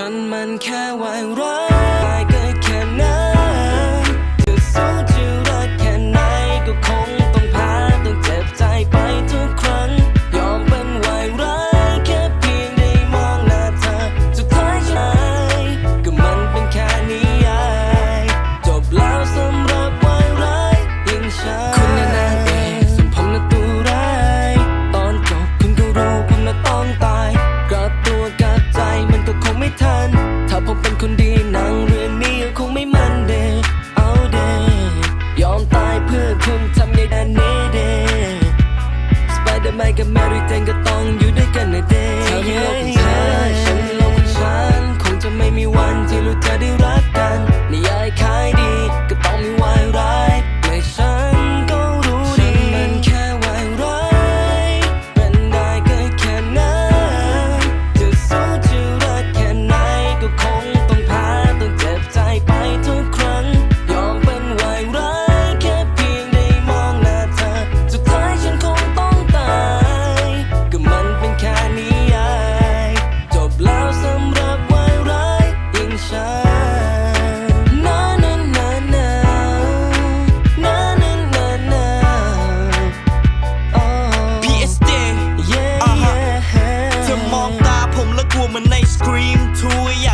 ฉันมันแค่วายร้าย แมนแมรี่เจนก็ต้องอยู่ด้วยกันในเดย์เธอเป็นโลกของเธอฉันเป็นโลกของฉัน คงจะไม่มีวันที่รู้เธอได้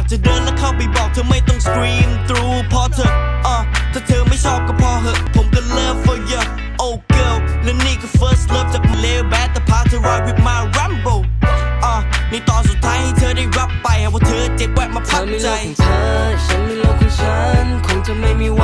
ากจะเดินแล้วเข้าไปบอกเธอไม่ต้องสครีมทรูพอเธออะถ้าเธอไม่ชอบก็พอเหอะ ผมก็ love for you oh girl และนี่คือ first love จากเลวแบดแต่พาเธอรอย with my Rambo อะนี่ตอนสุดท้ายให้เธอได้รับไปหากว่าเธอเจ็บแวะมาเธพัอกมีใจโลกของเธอฉันมีโลกของฉันคงจะไม่มีวัน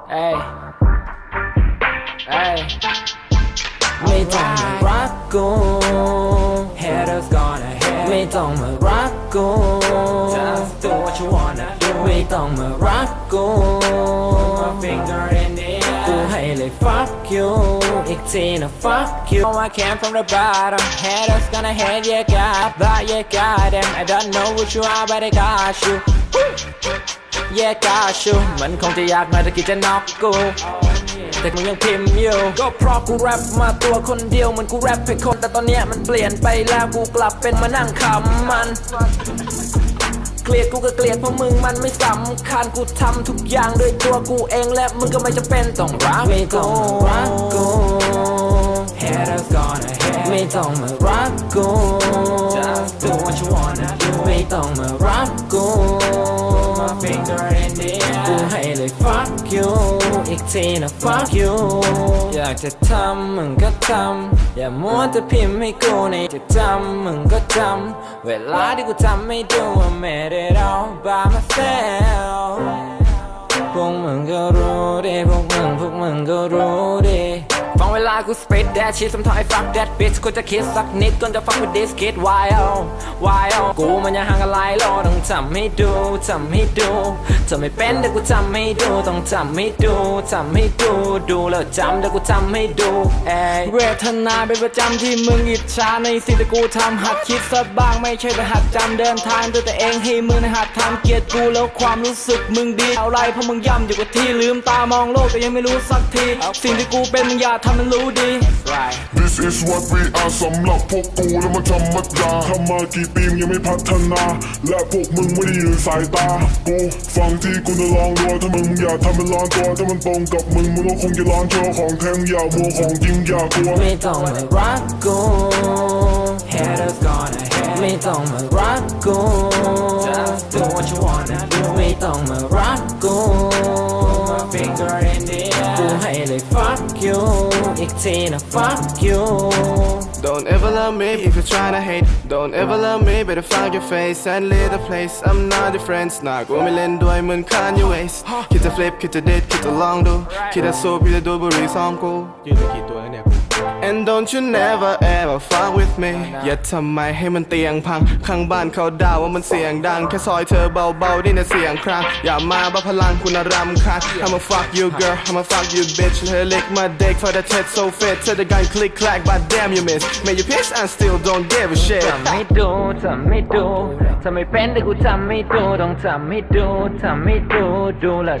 Hey, hey, ไม่ต้องมารักกู Haters gonna hate ไม่ต้องมารักกู Just do what you wanna do ไม่ต้องมารักกู My finger in the air กูให้เลย fuck you อีกทีนะ fuck you I came from the bottom Haters gonna hate yeah got that yeah got them I don't know what you are but I got you Yeah กาชูมันคงจะยากหน่อยถ้าคิดจะน็อกกูแต่มึงยังพิมพ์อยู่ก็เพราะกูแรปมาตัวคนเดียวเหมือนกูแรปให้คน แต่ตอนเนี้ยมันเปลี่ยนไปแล้วกูกลับเป็นมานั่งคำมัน เกลียดกูก็เกลียดเพราะมึงมันไม่สำคัญกูทำทุกอย่างด้วยตัวกูเองและมึงก็ไม่จำเป็นต้องรักไม่ต้องรักกู Haters gonna hate ไม่ต้องมารักกู Just do what you wanna do ไม่ต้องมารักกู My finger in the air กูให้เลย fuck you อีกทีนะ fuck you อยากจะทำมึงก็ทำ อย่ามัวแต่พิมพ์ให้กูในจะจำมึงก็จำ เวลาที่กูทำไม่ดู I made it all by myself พวกมึงก็รู้ดิพวกมึงพวกมึงก็รู้ดิ ลากู spit that shit สมทอย fuck that bitch กูจะคิดสักนิดก่อนจะ fuck with this kid why oh why oh กูมันยังห่างกันหลายโลต้องทำให้ดูทำให้ดูเธอไม่เป็นเดี๋ยวกูทำให้ดูต้องทำให้ดูทำให้ดูดูแล้วจำเดี๋ยวกูทำให้ดูเอ้เวทนาเป็นประจำที่มึงอิจฉาในสิ่งที่กูทำหัดคิดสักบ้างไม่ใช่แต่หัดจำเดินทางด้วยตัวเองให้มึงหัดทำเกียดกูแล้วความรู้สึกมึงดีเอาไรเพราะมึงย่ำอยู่กับที่ลืมตามองโลกแต่ยังไม่รู้สักทีสิ่งที่กูเป็นมึงอย่าทำมันรู้ดี right This is what we are สำหรับพวกกูและมันธรรมดาทำมากี่ปีมยังไม่พัฒนา และพวกมึงไม่ได้อยู่ในสายตา กูฟังที่กูจะลองดูถ้ามึงมึงอยากทำเป็นร้อนตัวถ้ามันตรงกับมึงมึงก็คงจะร้อนโชว์ของแทงอย่ามัวของจริงอย่ากลัว ไม่ต้องมารักกู haters gonna hate ไม่ต้องมารักกู just do what you wanna do ไม่ต้องมารักกู กูให้เลย fuck you อีกทีนะ fuck you Don't ever love me if you're trying to hate Don't ever love me better find your face and leave the place I'm not your friends น่ากลัวไม่เล่นด้วยมึง Kanye West คิดจะ flip คิดจะ date คิดจะลองดู คิดจะสูบคิดจะดูดบุหรี่ซ้อมกูยืนไปกี่ตัวแล้วเนี่ย And don't you never ever fuck with me อย่าทำไมให้มันเตียงพัง ข้างบ้านเขาด่าว่ามันเสียงดัง แค่ซอยเธอเบาๆนี่นะเสียงคราง อย่ามาบ้าพลังคุณรำคาญ I'ma fuck you girl I'ma fuck you bitch เธอเล็กมาเด็ก for the tet so fit เธอจะการคลิกแคลก but damn you miss May you piss and still don't give a shit ทำไม่ดูทำไม่ดูทำไม่เป็นแต่กูทำไม่ดูต้องทำไม่ดูทำไม่ดูดูแลว